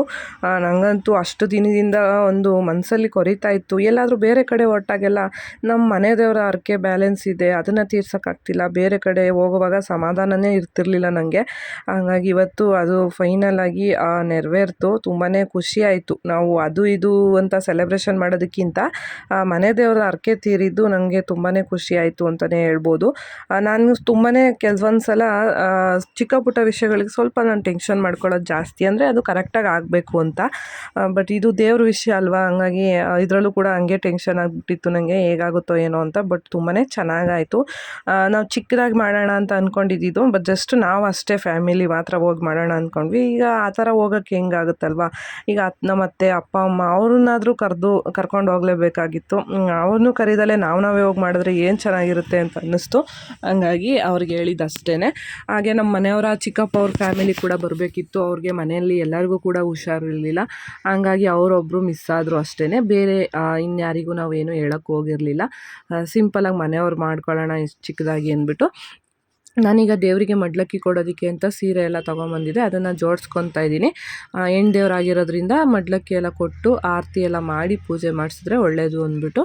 ನನಗಂತೂ ಅಷ್ಟು ದಿನದಿಂದ ಒಂದು ಮನಸ್ಸಲ್ಲಿ ಕೊರಿತಾ ಇತ್ತು. ಎಲ್ಲಾದರೂ ಬೇರೆ ಕಡೆ ಹೊರಟಾಗೆಲ್ಲ ನಮ್ಮ ಮನೆ ದೇವರ ಹರಕೆ ಬ್ಯಾಲೆನ್ಸ್ ಇದೆ, ಅದನ್ನು ತೀರ್ಸೋಕ್ಕಾಗ್ತಿಲ್ಲ. ಬೇರೆ ಕಡೆ ಹೋಗುವಾಗ ಸಮಾಧಾನನೇ ಇರ್ತಿರ್ಲಿಲ್ಲ ನನಗೆ ಹಾಗಾಗಿ ಇವತ್ತು ಅದು ಫೈನಲ್ ಆಗಿ ನೆರವೇರ್ತು. ತುಂಬಾ ಖುಷಿ ಆಯಿತು. ನಾವು ಅದು ಇದು ಅಂತ ಸೆಲೆಬ್ರೇಷನ್ ಮಾಡೋದಕ್ಕಿಂತ ಮನೆ ದೇವರ ಹರಕೆ ತೀರಿದ್ದು ನನಗೆ ತುಂಬಾ ಖುಷಿ ಆಯಿತು ಅಂತಲೇ ಹೇಳ್ಬೋದು. ನಾನು ತುಂಬಾ ಕೆಲವೊಂದು ಸಲ ಚಿಕ್ಕ ಪುಟ್ಟ ವಿಷಯಗಳಿಗೆ ಸ್ವಲ್ಪ ನಾನು ಟೆನ್ಷನ್ ಮಾಡ್ಕೊಳ್ಳೋದು ಜಾಸ್ತಿ ಅಂದರೆ ಅದು ಕರೆಕ್ಟಾಗಿ ಆಗಬೇಕು ಅಂತ. ಬಟ್ ಇದು ದೇವ್ರ ವಿಷಯ ಅಲ್ವಾ? ಹಂಗಾಗಿ ಇದರಲ್ಲೂ ಕೂಡ ಹಂಗೆ ಟೆನ್ಷನ್ ಆಗಿಬಿಟ್ಟಿತ್ತು ನನಗೆ ಹೇಗಾಗುತ್ತೋ ಏನೋ ಅಂತ ಬಟ್ ತುಂಬಾ ಚೆನ್ನಾಗಾಯಿತು. ನಾವು ಚಿಕ್ಕದಾಗಿ ಮಾಡೋಣ ಅಂತ ಅಂದ್ಕೊಂಡಿದ್ದು ಬಟ್ ಜಸ್ಟ್ ನಾವು ಅಷ್ಟೇ ಫ್ಯಾಮಿಲಿ ಮಾತ್ರ ಹೋಗಿ ಮಾಡೋಣ ಅಂದ್ಕೊಂಡ್ವಿ ಈಗ ಆ ಥರ ಹೋಗೋಕ್ಕೆ ಹೆಂಗಾಗುತ್ತಲ್ವಾ? ಈಗ ನಮ್ಮ ಅತ್ತೆ ಅಪ್ಪ, ಅಮ್ಮ ಅವ್ರನ್ನಾದರೂ ಕರೆದು, ಕರ್ಕೊಂಡು ಹೋಗಲೇಬೇಕಾಗಿತ್ತು. ಅವ್ರನ್ನೂ ಕರೀದಲ್ಲೇ ನಾವು ನಾವೇ ಹೋಗಿ ಮಾಡಿದ್ರೆ ಏನು ಚೆನ್ನಾಗಿರುತ್ತೆ ಅಂತ ಅನ್ನಿಸ್ತು. ಹಂಗಾಗಿ ಅವ್ರಿಗೆ ಹೇಳಿದ್ದು ಅಷ್ಟೇ ಹಾಗೆ ನಮ್ಮ ಮನೆಯವರ ಚಿಕ್ಕಪ್ಪ ಅವ್ರ ಫ್ಯಾಮಿಲಿ ಕೂಡ ಬರಬೇಕಿತ್ತು. ಅವ್ರಿಗೆ ಮನೆಯಲ್ಲಿ ಎಲ್ಲರಿಗೂ ಕೂಡ ಹುಷಾರಿರಲಿಲ್ಲ. ಹಂಗಾಗಿ ಅವರೊಬ್ಬರು ಮಿಸ್ ಆದರು ಅಷ್ಟೇ ಬೇರೆ ಇನ್ಯಾರಿಗೂ ನಾವೇನು ಹೇಳೋಕ್ಕೆ ಹೋಗಿರಲಿಲ್ಲ. ಸಿಂಪಲಾಗಿ ಮನೆಯವ್ರು ಮಾಡ್ಕೊಳ್ಳೋಣ ಇಷ್ಟು ಚಿಕ್ಕದಾಗಿ ಅಂದ್ಬಿಟ್ಟು ನಾನೀಗ ದೇವರಿಗೆ ಮಡ್ಲಕ್ಕಿ ಕೊಡೋದಕ್ಕೆ ಅಂತ ಸೀರೆ ಎಲ್ಲ ತೊಗೊಂಬಂದಿದೆ. ಅದನ್ನು ಜೋಡಿಸ್ಕೊತಾ ಇದ್ದೀನಿ. ಹೆಣ್ಣು ದೇವರಾಗಿರೋದ್ರಿಂದ ಮಡ್ಲಕ್ಕಿ ಎಲ್ಲ ಕೊಟ್ಟು ಆರತಿ ಎಲ್ಲ ಮಾಡಿ ಪೂಜೆ ಮಾಡಿಸಿದ್ರೆ ಒಳ್ಳೆಯದು ಅಂದ್ಬಿಟ್ಟು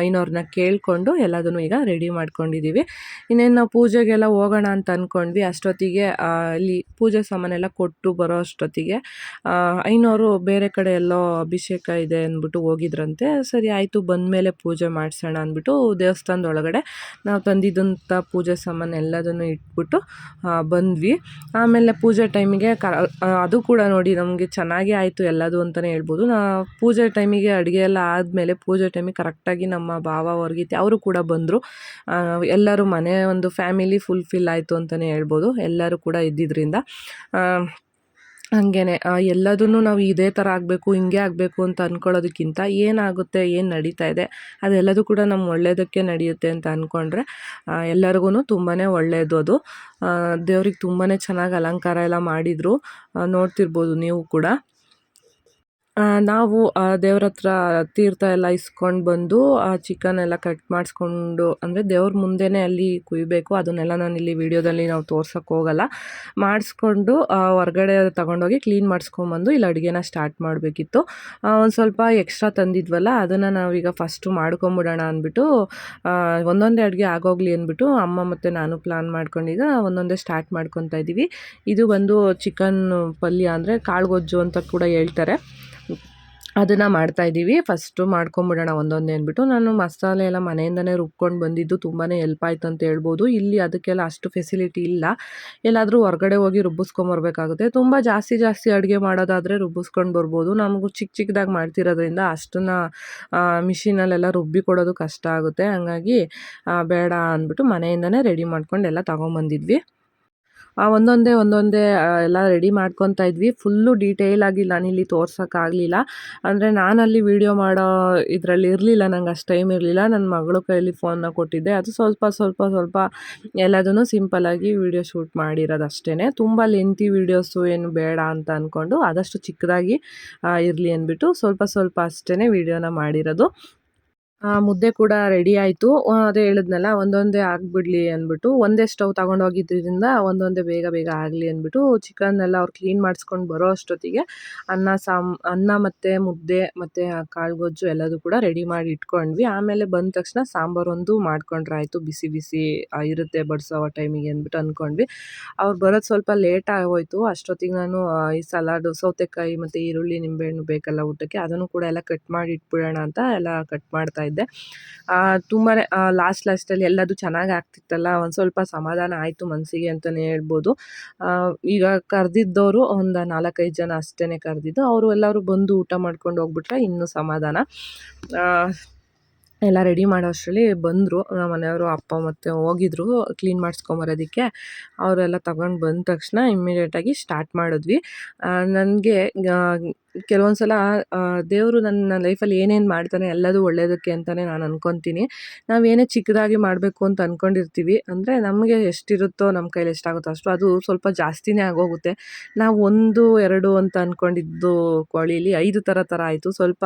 ಐನೋರನ್ನ ಕೇಳಿಕೊಂಡು ಎಲ್ಲದನ್ನು ಈಗ ರೆಡಿ ಮಾಡ್ಕೊಂಡಿದ್ದೀವಿ. ಇನ್ನೇನು ನಾವು ಪೂಜೆಗೆಲ್ಲ ಹೋಗೋಣ ಅಂತ ಅಂದ್ಕೊಂಡ್ವಿ ಅಷ್ಟೊತ್ತಿಗೆ ಅಲ್ಲಿ ಪೂಜೆ ಸಾಮಾನೆಲ್ಲ ಕೊಟ್ಟು ಬರೋ ಅಷ್ಟೊತ್ತಿಗೆ ಐನೋರು ಬೇರೆ ಕಡೆ ಎಲ್ಲೋ ಅಭಿಷೇಕ ಇದೆ ಅಂದ್ಬಿಟ್ಟು ಹೋಗಿದ್ರಂತೆ. ಸರಿ, ಆಯಿತು, ಬಂದಮೇಲೆ ಪೂಜೆ ಮಾಡಿಸೋಣ ಅಂದ್ಬಿಟ್ಟು ದೇವಸ್ಥಾನದೊಳಗಡೆ ನಾವು ತಂದಿದ್ದಂಥ ಪೂಜೆ ಸಾಮಾನು ಎಲ್ಲದನ್ನು ಇಟ್ಬಿಟ್ಟು ಬಂದ್ವಿ. ಆಮೇಲೆ ಪೂಜೆ ಟೈಮಿಗೆ ಕ ಅದು ಕೂಡ ನೋಡಿ ನಮಗೆ ಚೆನ್ನಾಗೇ ಆಯಿತು ಎಲ್ಲದು ಅಂತಲೇ ಹೇಳ್ಬೋದು. ನಾ ಪೂಜೆ ಟೈಮಿಗೆ ಅಡುಗೆ ಎಲ್ಲ ಆದಮೇಲೆ ಪೂಜೆ ಟೈಮಿಗೆ ಕರೆಕ್ಟಾಗಿ ನಮ್ಮ ಭಾವ ವರ್ಗೀತೆ ಅವರು ಕೂಡ ಬಂದರು. ಎಲ್ಲರೂ ಮನೆ ಒಂದು ಫ್ಯಾಮಿಲಿ ಫುಲ್ಫಿಲ್ ಆಯಿತು ಅಂತಲೇ ಹೇಳ್ಬೋದು. ಎಲ್ಲರೂ ಕೂಡ ಇದ್ದಿದ್ದರಿಂದ ಹಾಗೇನೆ ಎಲ್ಲದನ್ನು ನಾವು ಇದೇ ಥರ ಆಗಬೇಕು, ಹಿಂಗೆ ಆಗಬೇಕು ಅಂತ ಅಂದ್ಕೊಳ್ಳೋದಕ್ಕಿಂತ ಏನಾಗುತ್ತೆ, ಏನು ನಡೀತಾ ಇದೆ, ಅದೆಲ್ಲದೂ ಕೂಡ ನಮ್ಮ ಒಳ್ಳೆಯದಕ್ಕೆ ನಡೆಯುತ್ತೆ ಅಂತ ಅಂದ್ಕೊಂಡ್ರೆ ಎಲ್ಲರಿಗೂ ತುಂಬಾ ಒಳ್ಳೆಯದು ಅದು. ದೇವ್ರಿಗೆ ತುಂಬಾ ಚೆನ್ನಾಗಿ ಅಲಂಕಾರ ಎಲ್ಲ ಮಾಡಿದರು. ನೋಡ್ತಿರ್ಬೋದು ನೀವು ಕೂಡ. ನಾವು ದೇವ್ರ ಹತ್ರ ತೀರ್ಥ ಎಲ್ಲ ಇಸ್ಕೊಂಡು ಬಂದು, ಆ, ಚಿಕನ್ ಎಲ್ಲ ಕಟ್ ಮಾಡಿಸ್ಕೊಂಡು, ಅಂದರೆ ದೇವ್ರ ಮುಂದೆನೇ ಅಲ್ಲಿ ಕುಯ್ಬೇಕು. ಅದನ್ನೆಲ್ಲ ನಾನು ಇಲ್ಲಿ ವಿಡಿಯೋದಲ್ಲಿ ನಾವು ತೋರ್ಸೋಕ್ಕೆ ಹೋಗಲ್ಲ. ಮಾಡಿಸ್ಕೊಂಡು ಹೊರ್ಗಡೆ ತಗೊಂಡೋಗಿ ಕ್ಲೀನ್ ಮಾಡಿಸ್ಕೊಂಬಂದು ಇಲ್ಲಿ ಅಡುಗೆನ ಸ್ಟಾರ್ಟ್ ಮಾಡಬೇಕಿತ್ತು. ಒಂದು ಸ್ವಲ್ಪ ಎಕ್ಸ್ಟ್ರಾ ತಂದಿದ್ವಲ್ಲ, ಅದನ್ನು ನಾವೀಗ ಫಸ್ಟು ಮಾಡ್ಕೊಂಬಿಡೋಣ ಅಂದ್ಬಿಟ್ಟು ಒಂದೊಂದೇ ಅಡುಗೆ ಆಗೋಗ್ಲಿ ಅಂದ್ಬಿಟ್ಟು ಅಮ್ಮ ಮತ್ತು ನಾನು ಪ್ಲಾನ್ ಮಾಡ್ಕೊಂಡೀಗ ಒಂದೊಂದೇ ಸ್ಟಾರ್ಟ್ ಮಾಡ್ಕೊತಾ ಇದ್ದೀವಿ ಇದು ಬಂದು ಚಿಕನ್ ಪಲ್ಯ ಅಂದರೆ ಕಾಳುಗೊಜ್ಜು ಅಂತ ಕೂಡ ಹೇಳ್ತಾರೆ. ಅದನ್ನು ಮಾಡ್ತಾ ಇದ್ದೀವಿ. ಫಸ್ಟು ಮಾಡ್ಕೊಂಬಿಡೋಣ ಒಂದೊಂದೇ ಅಂದ್ಬಿಟ್ಟು. ನಾನು ಮಸಾಲೆ ಎಲ್ಲ ಮನೆಯಿಂದನೇ ರುಬ್ಕೊಂಡು ಬಂದಿದ್ದು ತುಂಬಾ ಹೆಲ್ಪ್ ಆಯ್ತು ಅಂತ ಹೇಳ್ಬೋದು. ಇಲ್ಲಿ ಅದಕ್ಕೆಲ್ಲ ಅಷ್ಟು ಫೆಸಿಲಿಟಿ ಇಲ್ಲ. ಎಲ್ಲಾದರೂ ಹೊರಗಡೆ ಹೋಗಿ ರುಬ್ಬಿಸ್ಕೊಂಬರ್ಬೇಕಾಗುತ್ತೆ ತುಂಬ ಜಾಸ್ತಿ ಜಾಸ್ತಿ ಅಡುಗೆ ಮಾಡೋದಾದರೆ ರುಬ್ಬಿಸ್ಕೊಂಡು ಬರ್ಬೋದು. ನಮಗೂ ಚಿಕ್ಕ ಚಿಕ್ಕದಾಗಿ ಮಾಡ್ತಿರೋದ್ರಿಂದ ಅಷ್ಟನ್ನ ಮಿಷಿನಲ್ಲೆಲ್ಲ ರುಬ್ಬಿ ಕೊಡೋದು ಕಷ್ಟ ಆಗುತ್ತೆ. ಹಂಗಾಗಿ ಬೇಡ ಅಂದ್ಬಿಟ್ಟು ಮನೆಯಿಂದನೇ ರೆಡಿ ಮಾಡ್ಕೊಂಡು ಎಲ್ಲ ತಗೊಂಬಂದಿದ್ವಿ. ಒಂದೊಂದೇ ಒಂದೊಂದೇ ಎಲ್ಲ ರೆಡಿ ಮಾಡ್ಕೊತಾ ಇದ್ವಿ. ಫುಲ್ಲು ಡೀಟೇಲಾಗಿ ನಾನಿಲ್ಲಿ ತೋರ್ಸೋಕ್ಕಾಗಲಿಲ್ಲ ಅಂದರೆ ನಾನಲ್ಲಿ ವೀಡಿಯೋ ಮಾಡೋ ಇದರಲ್ಲಿ ಇರಲಿಲ್ಲ, ನಂಗೆ ಅಷ್ಟು ಟೈಮ್ ಇರಲಿಲ್ಲ. ನನ್ನ ಮಗಳು ಕೈಯಲ್ಲಿ ಫೋನ್ನ ಕೊಟ್ಟಿದ್ದೆ. ಅದು ಸ್ವಲ್ಪ ಸ್ವಲ್ಪ ಸ್ವಲ್ಪ ಎಲ್ಲದನ್ನು ಸಿಂಪಲ್ಲಾಗಿ ವೀಡಿಯೋ ಶೂಟ್ ಮಾಡಿರೋದು ಅಷ್ಟೇ ತುಂಬ ಲೆಂತಿ ವೀಡಿಯೋಸು ಏನು ಬೇಡ ಅಂತ ಅಂದ್ಕೊಂಡು ಆದಷ್ಟು ಚಿಕ್ಕದಾಗಿ ಇರಲಿ ಅಂದ್ಬಿಟ್ಟು ಸ್ವಲ್ಪ ಸ್ವಲ್ಪ ಅಷ್ಟೇ ವೀಡಿಯೋನ ಮಾಡಿರೋದು. ಮುದ್ದೆ ಕೂಡ ರೆಡಿ ಆಯಿತು. ಅದೇ ಹೇಳಿದ್ನಲ್ಲ, ಒಂದೊಂದೇ ಆಗಿಬಿಡ್ಲಿ ಅಂದ್ಬಿಟ್ಟು, ಒಂದೇ ಸ್ಟವ್ ತಗೊಂಡೋಗಿದ್ದರಿಂದ ಒಂದೊಂದೇ ಬೇಗ ಬೇಗ ಆಗಲಿ ಅಂದ್ಬಿಟ್ಟು ಚಿಕನ್ ಎಲ್ಲ ಅವ್ರು ಕ್ಲೀನ್ ಮಾಡಿಸ್ಕೊಂಡು ಬರೋ ಅಷ್ಟೊತ್ತಿಗೆ ಅನ್ನ, ಸಾಮ್, ಅನ್ನ ಮತ್ತು ಮುದ್ದೆ ಮತ್ತು ಕಾಳು ಗೊಜ್ಜು ಎಲ್ಲದೂ ಕೂಡ ರೆಡಿ ಮಾಡಿ ಇಟ್ಕೊಂಡ್ವಿ. ಆಮೇಲೆ ಬಂದ ತಕ್ಷಣ ಸಾಂಬಾರೊಂದು ಮಾಡ್ಕೊಂಡ್ರೆ ಆಯಿತು. ಬಿಸಿ ಬಿಸಿ ಇರುತ್ತೆ ಬಡಿಸೋ ಟೈಮಿಗೆ ಅಂದ್ಬಿಟ್ಟು ಅಂದ್ಕೊಂಡ್ವಿ ಅವ್ರು ಬರೋದು ಸ್ವಲ್ಪ ಲೇಟ್ ಆಗೋಯ್ತು. ಅಷ್ಟೊತ್ತಿಗೆ ನಾನು ಈ ಸಲಾಡು, ಸೌತೆಕಾಯಿ ಮತ್ತು ಈರುಳ್ಳಿ, ನಿಂಬೆಹಣ್ಣು ಬೇಕಲ್ಲ ಊಟಕ್ಕೆ, ಅದನ್ನು ಕೂಡ ಎಲ್ಲ ಕಟ್ ಮಾಡಿ ಇಟ್ಬಿಡೋಣ ಅಂತ ಎಲ್ಲ ಕಟ್ ಮಾಡ್ತಾ ಇದ್ದೆ ತುಂಬಾ ಲಾಸ್ಟ್ ಲಾಸ್ಟಲ್ಲಿ ಎಲ್ಲದೂ ಚೆನ್ನಾಗಿ ಆಗ್ತಿತ್ತಲ್ಲ, ಒಂದು ಸ್ವಲ್ಪ ಸಮಾಧಾನ ಆಯಿತು ಮನಸ್ಸಿಗೆ ಅಂತಲೇ ಹೇಳ್ಬೋದು. ಈಗ ಕರೆದಿದ್ದವರು ಒಂದು ನಾಲ್ಕೈದು ಜನ ಅಷ್ಟೇ ಕರೆದಿದ್ದು, ಅವರು ಎಲ್ಲರೂ ಬಂದು ಊಟ ಮಾಡ್ಕೊಂಡು ಹೋಗ್ಬಿಟ್ರೆ ಇನ್ನೂ ಸಮಾಧಾನ. ಎಲ್ಲ ರೆಡಿ ಮಾಡೋ ಅಷ್ಟರಲ್ಲಿ ಬಂದರು ನಮ್ಮ ಮನೆಯವರು, ಅಪ್ಪ ಮತ್ತು ಹೋಗಿದ್ರು ಕ್ಲೀನ್ ಮಾಡಿಸ್ಕೊಂಬರೋದಕ್ಕೆ. ಅವರೆಲ್ಲ ತಗೊಂಡು ಬಂದ ತಕ್ಷಣ ಇಮ್ಮಿಡಿಯೇಟಾಗಿ ಸ್ಟಾರ್ಟ್ ಮಾಡಿದ್ವಿ. ನನಗೆ ಕೆಲವೊಂದು ಸಲ ದೇವರು ನನ್ನ ಲೈಫಲ್ಲಿ ಏನೇನು ಮಾಡ್ತಾನೆ ಎಲ್ಲದೂ ಒಳ್ಳೆಯದಕ್ಕೆ ಅಂತಲೇ ನಾನು ಅಂದ್ಕೊತೀನಿ ನಾವು ಏನೇ ಚಿಕ್ಕದಾಗಿ ಮಾಡಬೇಕು ಅಂತ ಅಂದ್ಕೊಂಡಿರ್ತೀವಿ ಅಂದರೆ ನಮಗೆ ಎಷ್ಟಿರುತ್ತೋ ನಮ್ಮ ಕೈಲಿ ಎಷ್ಟಾಗುತ್ತೋ ಅಷ್ಟು ಅದು ಸ್ವಲ್ಪ ಜಾಸ್ತಿನೇ ಆಗೋಗುತ್ತೆ. ನಾವು ಒಂದು, ಎರಡು ಅಂತ ಅಂದ್ಕೊಂಡಿದ್ದು ಕೋಳಿಲಿ ಐದು ಥರ ಥರ ಆಯಿತು. ಸ್ವಲ್ಪ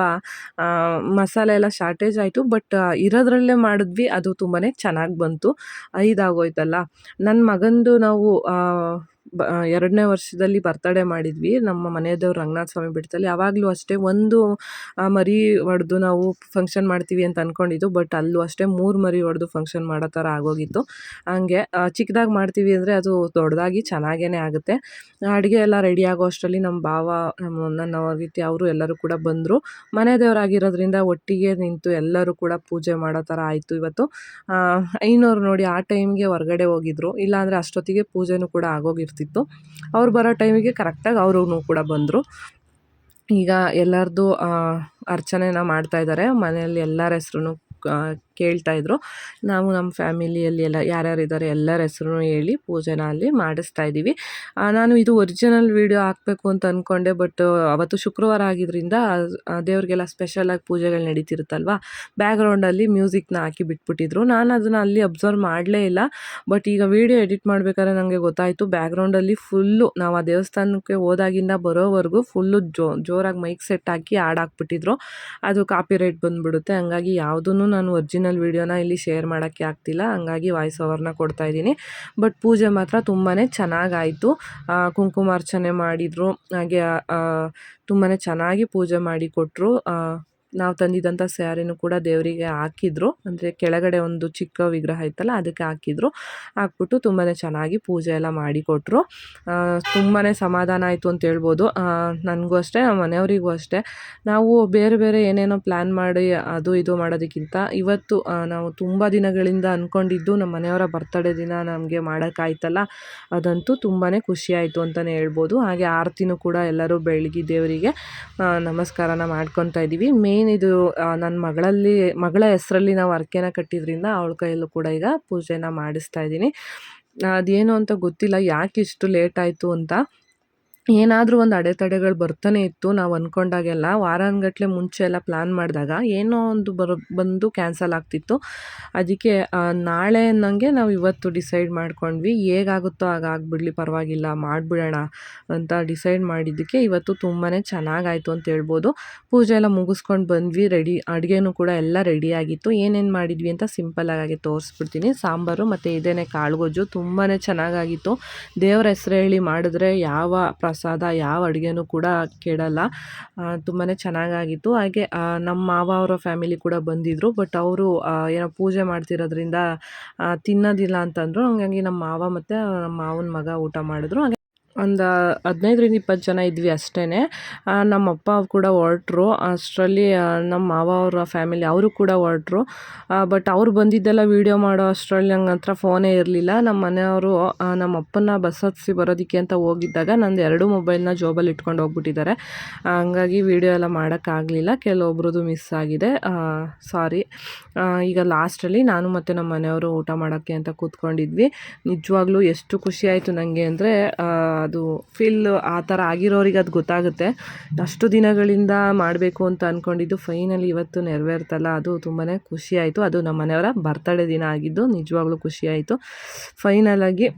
ಮಸಾಲೆ ಎಲ್ಲ ಶಾರ್ಟೇಜ್ ಆಯಿತು, ಬಟ್ ಇರೋದ್ರಲ್ಲೇ ಮಾಡಿದ್ವಿ, ಅದು ತುಂಬಾ ಚೆನ್ನಾಗಿ ಬಂತು. ಐದಾಗೋಯ್ತಲ್ಲ ನನ್ನ ಮಗಂದು ನಾವು ಬ ಎರಡನೇ ವರ್ಷದಲ್ಲಿ ಬರ್ತಡೇ ಮಾಡಿದ್ವಿ. ನಮ್ಮ ಮನೆ ದೇವ್ರು ರಂಗನಾಥ ಸ್ವಾಮಿ ಬೆಟ್ಟದಲ್ಲಿ ಆವಾಗಲೂ ಅಷ್ಟೇ ಒಂದು ಮರಿ ಹೊಡೆದು ನಾವು ಫಂಕ್ಷನ್ ಮಾಡ್ತೀವಿ ಅಂತ ಅಂದ್ಕೊಂಡಿದ್ದು ಬಟ್ ಅಲ್ಲೂ ಅಷ್ಟೇ ಮೂರು ಮರಿ ಹೊಡೆದು ಫಂಕ್ಷನ್ ಮಾಡೋ ಥರ ಆಗೋಗಿತ್ತು. ಹಂಗೆ ಚಿಕ್ಕದಾಗಿ ಮಾಡ್ತೀವಿ ಅಂದರೆ ಅದು ದೊಡ್ಡದಾಗಿ ಚೆನ್ನಾಗೇ ಆಗುತ್ತೆ. ಅಡುಗೆ ಎಲ್ಲ ರೆಡಿ ಆಗೋ ಅಷ್ಟರಲ್ಲಿ ನಮ್ಮ ಭಾವ, ನಮ್ಮ ನನ್ನ ರೀತಿ ಅವರು ಎಲ್ಲರೂ ಕೂಡ ಬಂದರು. ಮನೆ ದೇವರಾಗಿರೋದ್ರಿಂದ ಒಟ್ಟಿಗೆ ನಿಂತು ಎಲ್ಲರೂ ಕೂಡ ಪೂಜೆ ಮಾಡೋ ಥರ ಆಯಿತು ಇವತ್ತು. ಐನೋರು ನೋಡಿ ಆ ಟೈಮ್ಗೆ ಹೊರಗಡೆ ಹೋಗಿದ್ರು. ಇಲ್ಲಾಂದರೆ ಅಷ್ಟೊತ್ತಿಗೆ ಪೂಜೆನೂ ಕೂಡ ಆಗೋಗಿರ್ತಿತ್ತು. ಅವ್ರು ಬರೋ ಟೈಮಿಗೆ ಕರೆಕ್ಟಾಗಿ ಅವರು ಕೂಡ ಬಂದರು. ಈಗ ಎಲ್ಲರದ್ದು ಅರ್ಚನೆನ ಮಾಡ್ತಾ ಇದ್ದಾರೆ. ಮನೆಯಲ್ಲಿ ಎಲ್ಲರ ಹೆಸ್ರು ಕೇಳ್ತಾ ಇದ್ರು. ನಾವು ನಮ್ಮ ಫ್ಯಾಮಿಲಿಯಲ್ಲಿ ಎಲ್ಲ ಯಾರ್ಯಾರು ಇದ್ದಾರೆ ಎಲ್ಲರ ಹೆಸರು ಹೇಳಿ ಪೂಜೆನ ಅಲ್ಲಿ ಮಾಡಿಸ್ತಾ ಇದ್ದೀವಿ. ನಾನು ಇದು ಒರಿಜಿನಲ್ ವೀಡಿಯೋ ಹಾಕಬೇಕು ಅಂತ ಅಂದ್ಕೊಂಡೆ ಬಟ್ ಅವತ್ತು ಶುಕ್ರವಾರ ಆಗಿದ್ದರಿಂದ ದೇವರಿಗೆಲ್ಲ ಸ್ಪೆಷಲಾಗಿ ಪೂಜೆಗಳು ನಡೀತಿರುತ್ತಲ್ವ? ಬ್ಯಾಕ್ಗ್ರೌಂಡಲ್ಲಿ ಮ್ಯೂಸಿಕ್ನ ಹಾಕಿ ಬಿಟ್ಬಿಟ್ಟಿದ್ರು. ನಾನು ಅದನ್ನು ಅಲ್ಲಿ ಅಬ್ಸರ್ವ್ ಮಾಡಲೇ ಇಲ್ಲ ಬಟ್ ಈಗ ವೀಡಿಯೋ ಎಡಿಟ್ ಮಾಡಬೇಕಾದ್ರೆ ನನಗೆ ಗೊತ್ತಾಯಿತು ಬ್ಯಾಕ್ಗ್ರೌಂಡಲ್ಲಿ ಫುಲ್ಲು ನಾವು ಆ ದೇವಸ್ಥಾನಕ್ಕೆ ಹೋದಾಗಿಂದ ಬರೋವರೆಗೂ ಫುಲ್ಲು ಜೋ, ಜೋರಾಗಿ ಮೈಕ್ ಸೆಟ್ ಹಾಕಿ ಹಾಡಾಕ್ಬಿಟ್ಟಿದ್ರು ಅದು ಕಾಪಿ ರೈಟ್ ಬಂದುಬಿಡುತ್ತೆ, ಹಂಗಾಗಿ ಯಾವುದೂ ನಾನು ಒರಿಜಿನಲ್ ವೀಡಿಯೋನ ಇಲ್ಲಿ ಶೇರ್ ಮಾಡೋಕ್ಕೆ ಆಗ್ತಿಲ್ಲ. ಹಂಗಾಗಿ ವಾಯ್ಸ್ ಓವರ್ನ ಕೊಡ್ತಾ ಇದ್ದೀನಿ. ಬಟ್ ಪೂಜೆ ಮಾತ್ರ ತುಂಬಾ ಚೆನ್ನಾಗಾಯಿತು. ಕುಂಕುಮಾರ್ಚನೆ ಮಾಡಿದರು. ಹಾಗೆ ತುಂಬಾ ಚೆನ್ನಾಗಿ ಪೂಜೆ ಮಾಡಿ ಕೊಟ್ಟರು ನಾವು ತಂದಿದ್ದಂಥ ಸ್ಯಾರಿನೂ ಕೂಡ ದೇವರಿಗೆ ಹಾಕಿದ್ರು. ಅಂದರೆ ಕೆಳಗಡೆ ಒಂದು ಚಿಕ್ಕ ವಿಗ್ರಹ ಇತ್ತಲ್ಲ, ಅದಕ್ಕೆ ಹಾಕಿದ್ರು. ಹಾಕ್ಬಿಟ್ಟು ತುಂಬಾ ಚೆನ್ನಾಗಿ ಪೂಜೆ ಎಲ್ಲ ಮಾಡಿಕೊಟ್ರು. ತುಂಬಾ ಸಮಾಧಾನ ಆಯಿತು ಅಂತ ಹೇಳ್ಬೋದು. ನನಗೂ ಅಷ್ಟೇ, ನಮ್ಮ ಮನೆಯವರಿಗೂ ಅಷ್ಟೇ. ನಾವು ಬೇರೆ ಬೇರೆ ಏನೇನೋ ಪ್ಲ್ಯಾನ್ ಮಾಡಿ, ಅದು ಇದು ಮಾಡೋದಕ್ಕಿಂತ ಇವತ್ತು ನಾವು ತುಂಬ ದಿನಗಳಿಂದ ಅಂದ್ಕೊಂಡಿದ್ದು ನಮ್ಮ ಮನೆಯವರ ಬರ್ತಡೇ ದಿನ ನಮಗೆ ಮಾಡೋಕ್ಕಾಯ್ತಲ್ಲ ಅದಂತೂ ತುಂಬಾ ಖುಷಿ ಆಯಿತು ಅಂತಲೇ ಹೇಳ್ಬೋದು. ಹಾಗೆ ಆರತಿನೂ ಕೂಡ ಎಲ್ಲರೂ ಬೆಳಗ್ಗೆ ದೇವರಿಗೆ ನಮಸ್ಕಾರನ ಮಾಡ್ಕೊತಾ ಇದ್ದೀವಿ ಮೇನ್ ಇದು ನನ್ನ ಮಗಳಲ್ಲಿ, ಮಗಳ ಹೆಸರಲ್ಲಿ ನಾವು ಅರ್ಕೆನ ಕಟ್ಟಿದ್ರಿಂದ ಅವಳ ಕೈಯಲ್ಲೂ ಕೂಡ ಈಗ ಪೂಜೆನ ಮಾಡಿಸ್ತಾ ಇದ್ದೀನಿ. ಅದೇನು ಅಂತ ಗೊತ್ತಿಲ್ಲ, ಯಾಕೆ ಇಷ್ಟು ಲೇಟ್ ಆಯಿತು ಅಂತ. ಏನಾದರೂ ಒಂದು ಅಡೆತಡೆಗಳು ಬರ್ತಾನೆ ಇತ್ತು ನಾವು ಅಂದ್ಕೊಂಡಾಗೆಲ್ಲ ವಾರಾನ್ಗಟ್ಲೆ ಮುಂಚೆ ಎಲ್ಲ ಪ್ಲ್ಯಾನ್ ಮಾಡಿದಾಗ ಏನೋ ಒಂದು ಬರೋ, ಬಂದು ಕ್ಯಾನ್ಸಲ್ ಆಗ್ತಿತ್ತು. ಅದಕ್ಕೆ ನಾಳೆ ಅನ್ನಂಗೆ ನಾವು ಇವತ್ತು ಡಿಸೈಡ್ ಮಾಡ್ಕೊಂಡ್ವಿ, ಹೇಗಾಗುತ್ತೋ ಆಗ ಪರವಾಗಿಲ್ಲ, ಮಾಡಿಬಿಡೋಣ ಅಂತ ಡಿಸೈಡ್ ಮಾಡಿದ್ದಕ್ಕೆ ಇವತ್ತು ತುಂಬಾ ಚೆನ್ನಾಗಾಯಿತು ಅಂತ ಹೇಳ್ಬೋದು. ಪೂಜೆ ಎಲ್ಲ ಮುಗಿಸ್ಕೊಂಡು ಬಂದ್ವಿ, ರೆಡಿ, ಅಡುಗೆನೂ ಕೂಡ ಎಲ್ಲ ರೆಡಿಯಾಗಿತ್ತು ಏನೇನು ಮಾಡಿದ್ವಿ ಅಂತ ಸಿಂಪಲ್ಲಾಗಿ ತೋರಿಸ್ಬಿಡ್ತೀನಿ. ಸಾಂಬಾರು ಮತ್ತು ಇದೇನೆ ಕಾಳುಗೊಜ್ಜು ತುಂಬಾ ಚೆನ್ನಾಗಾಗಿತ್ತು. ದೇವರ ಹೆಸರು ಹೇಳಿ ಮಾಡಿದ್ರೆ ಯಾವ ಪ್ರಸಾದ ಯಾವ ಅಡುಗೆನೂ ಕೂಡ ಕೆಡಲ್ಲ ತುಂಬಾ ಚೆನ್ನಾಗಾಗಿತ್ತು. ಹಾಗೆ ನಮ್ಮ ಮಾವ ಅವರ ಫ್ಯಾಮಿಲಿ ಕೂಡ ಬಂದಿದ್ದರು ಬಟ್ ಅವರು ಏನೋ ಪೂಜೆ ಮಾಡ್ತಿರೋದ್ರಿಂದ ತಿನ್ನೋದಿಲ್ಲ ಅಂತಂದರು. ಹಂಗಾಗಿ ನಮ್ಮ ಮಾವ ಮತ್ತು ನಮ್ಮ ಮಾವನ ಮಗ ಊಟ ಮಾಡಿದ್ರು. ಹಾಗೆ ಒಂದು ಹದಿನೈದರಿಂದ ಇಪ್ಪತ್ತು ಜನ ಇದ್ವಿ ಅಷ್ಟೇ ನಮ್ಮ ಅಪ್ಪ ಕೂಡ ಹೊರ್ಟ್ರು. ಅಷ್ಟರಲ್ಲಿ ನಮ್ಮ ಮಾವ ಅವರ ಫ್ಯಾಮಿಲಿ ಅವರು ಕೂಡ ಹೊರ್ಟ್ರು. ಬಟ್ ಅವ್ರು ಬಂದಿದ್ದೆಲ್ಲ ವೀಡಿಯೋ ಮಾಡೋ ಅಷ್ಟರಲ್ಲಿ ನಂಗೆ ಹತ್ರ ಫೋನೇ ಇರಲಿಲ್ಲ. ನಮ್ಮ ಮನೆಯವರು ನಮ್ಮ ಅಪ್ಪನ ಬಸ್ ಹತ್ತಿಸಿ ಬರೋದಕ್ಕೆ ಅಂತ ಹೋಗಿದ್ದಾಗ ನಂದು ಎರಡು ಮೊಬೈಲ್ನ ಜೋಬಲ್ಲಿ ಇಟ್ಕೊಂಡು ಹೋಗ್ಬಿಟ್ಟಿದ್ದಾರೆ. ಹಂಗಾಗಿ ವೀಡಿಯೋ ಎಲ್ಲ ಮಾಡೋಕ್ಕಾಗಲಿಲ್ಲ. ಕೆಲವೊಬ್ರದ್ದು ಮಿಸ್ ಆಗಿದೆ. ಸಾರಿ. ಈಗ ಲಾಸ್ಟಲ್ಲಿ ನಾನು ಮತ್ತು ನಮ್ಮ ಮನೆಯವರು ಊಟ ಮಾಡೋಕ್ಕೆ ಅಂತ ಕೂತ್ಕೊಂಡಿದ್ವಿ. ನಿಜವಾಗ್ಲೂ ಎಷ್ಟು ಖುಷಿ ಆಯಿತು ನನಗೆ ಅಂದರೆ ಅದು ಫೀಲ್ ಆ ಥರ ಆಗಿರೋರಿಗೆ ಅದು ಗೊತ್ತಾಗುತ್ತೆ. ಅಷ್ಟು ದಿನಗಳಿಂದ ಮಾಡಬೇಕು ಅಂತ ಅಂದ್ಕೊಂಡಿದ್ದು ಫೈನಲಿ ಇವತ್ತು ನೆರವೇರ್ತಲ್ಲ, ಅದು ತುಂಬಾ ಖುಷಿ ಆಯಿತು. ಅದು ನಮ್ಮ ಮನೆಯವರ ಬರ್ತಡೇ ದಿನ ಆಗಿದ್ದು ನಿಜವಾಗ್ಲೂ ಖುಷಿ ಆಯಿತು. ಫೈನಲಾಗಿ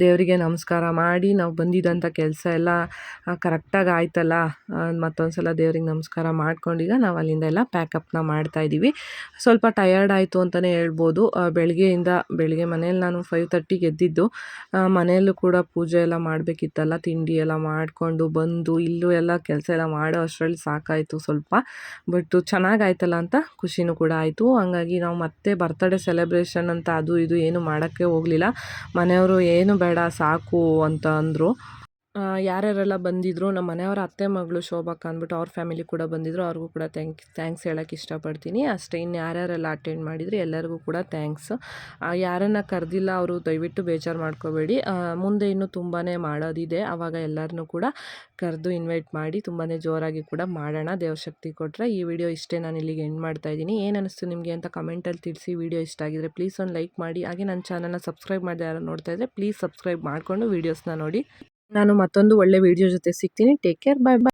ದೇವರಿಗೆ ನಮಸ್ಕಾರ ಮಾಡಿ ನಾವು ಬಂದಿದ್ದಂಥ ಕೆಲಸ ಎಲ್ಲ ಕರೆಕ್ಟಾಗಿ ಆಯ್ತಲ್ಲ? ಮತ್ತೊಂದು ಸಲ ದೇವ್ರಿಗೆ ನಮಸ್ಕಾರ ಮಾಡ್ಕೊಂಡೀಗ ನಾವು ಅಲ್ಲಿಂದ ಎಲ್ಲ ಪ್ಯಾಕಪ್ನ ಮಾಡ್ತಾ ಇದ್ದೀವಿ. ಸ್ವಲ್ಪ ಟಯರ್ಡ್ ಆಯಿತು ಅಂತಲೇ ಹೇಳ್ಬೋದು. ಬೆಳಗ್ಗೆಯಿಂದ ಬೆಳಗ್ಗೆ ಮನೇಲಿ ನಾನು ಫೈವ್ ತರ್ಟಿಗೆ ಎದ್ದಿದ್ದು ಮನೆಯಲ್ಲೂ ಕೂಡ ಪೂಜೆ ಎಲ್ಲ ಮಾಡಬೇಕಿತ್ತಲ್ಲ? ತಿಂಡಿ ಎಲ್ಲ ಮಾಡಿಕೊಂಡು ಬಂದು ಇಲ್ಲೂ ಎಲ್ಲ ಕೆಲಸ ಎಲ್ಲ ಮಾಡೋ ಅಷ್ಟರಲ್ಲಿ ಸಾಕಾಯಿತು ಸ್ವಲ್ಪ. ಬಟ್ ಚೆನ್ನಾಗಾಯ್ತಲ್ಲ ಅಂತ ಖುಷಿನೂ ಕೂಡ ಆಯಿತು. ಹಂಗಾಗಿ ನಾವು ಮತ್ತೆ ಬರ್ತಡೇ ಸೆಲೆಬ್ರೇಷನ್ ಅಂತ ಅದು ಇದು ಏನು ಮಾಡೋಕ್ಕೆ ಹೋಗಲಿಲ್ಲ. ಮನೆಯವರು ಏನು ಬೇಡ ಸಾಕು ಅಂತ ಅಂದರು. ಯಾರ್ಯಾರೆಲ್ಲ ಬಂದಿದ್ರು ನಮ್ಮ ಮನೆಯವರ ಅತ್ತೆ ಮಗಳು ಶೋಭಕ್ಕ ಅಂದ್ಬಿಟ್ಟು ಅವ್ರ ಫ್ಯಾಮಿಲಿ ಕೂಡ ಬಂದಿದ್ರು, ಅವ್ರಿಗೂ ಕೂಡ ಥ್ಯಾಂಕ್ ಥ್ಯಾಂಕ್ಸ್ ಹೇಳೋಕ್ಕೆ ಇಷ್ಟಪಡ್ತೀನಿ. ಅಷ್ಟೇ ಇನ್ನು ಯಾರ್ಯಾರೆಲ್ಲ ಅಟೆಂಡ್ ಮಾಡಿದ್ರು, ಎಲ್ಲರಿಗೂ ಕೂಡ ಥ್ಯಾಂಕ್ಸ್ ಯಾರನ್ನು ಕರೆದಿಲ್ಲ ಅವರು, ದಯವಿಟ್ಟು ಬೇಜಾರು ಮಾಡ್ಕೋಬೇಡಿ. ಮುಂದೆ ಇನ್ನೂ ತುಂಬಾ ಮಾಡೋದಿದೆ. ಆವಾಗ ಎಲ್ಲರನ್ನೂ ಕೂಡ ಕರೆದು ಇನ್ವೈಟ್ ಮಾಡಿ ತುಂಬಾ ಜೋರಾಗಿ ಕೂಡ ಮಾಡೋಣ. ದೇವಶಕ್ತಿ ಕೊಟ್ಟರೆ ಈ ವಿಡಿಯೋ ಇಷ್ಟೇ ನಾನು ಇಲ್ಲಿಗೆ ಎಂಡ್ ಮಾಡ್ತಾ ಇದ್ದೀನಿ. ಏನು ಅನ್ನಿಸ್ತು ನಿಮಗೆ ಅಂತ ಕಮೆಂಟಲ್ಲಿ ತಿಳಿಸಿ ವಿಡಿಯೋ ಇಷ್ಟ ಆಗಿದ್ರೆ ಪ್ಲೀಸ್ ಒಂದು ಲೈಕ್ ಮಾಡಿ. ಹಾಗೆ ನನ್ನ ಚಾನಲ್ನ ಸಬ್ಸ್ಕ್ರೈಬ್ ಮಾಡದೆ ಯಾರು ನೋಡ್ತಾ ಇದ್ದರೆ ಪ್ಲೀಸ್ ಸಬ್ಸ್ಕ್ರೈಬ್ ಮಾಡಿಕೊಂಡು ವೀಡಿಯೋಸ್ನ ನೋಡಿ. ನಾನು ಮತ್ತೊಂದು ಒಳ್ಳೆ ವಿಡಿಯೋ ಜೊತೆ ಸಿಗ್ತೀನಿ. ಟೇಕ್ ಕೇರ್ ಬಾಯ್ ಬಾಯ್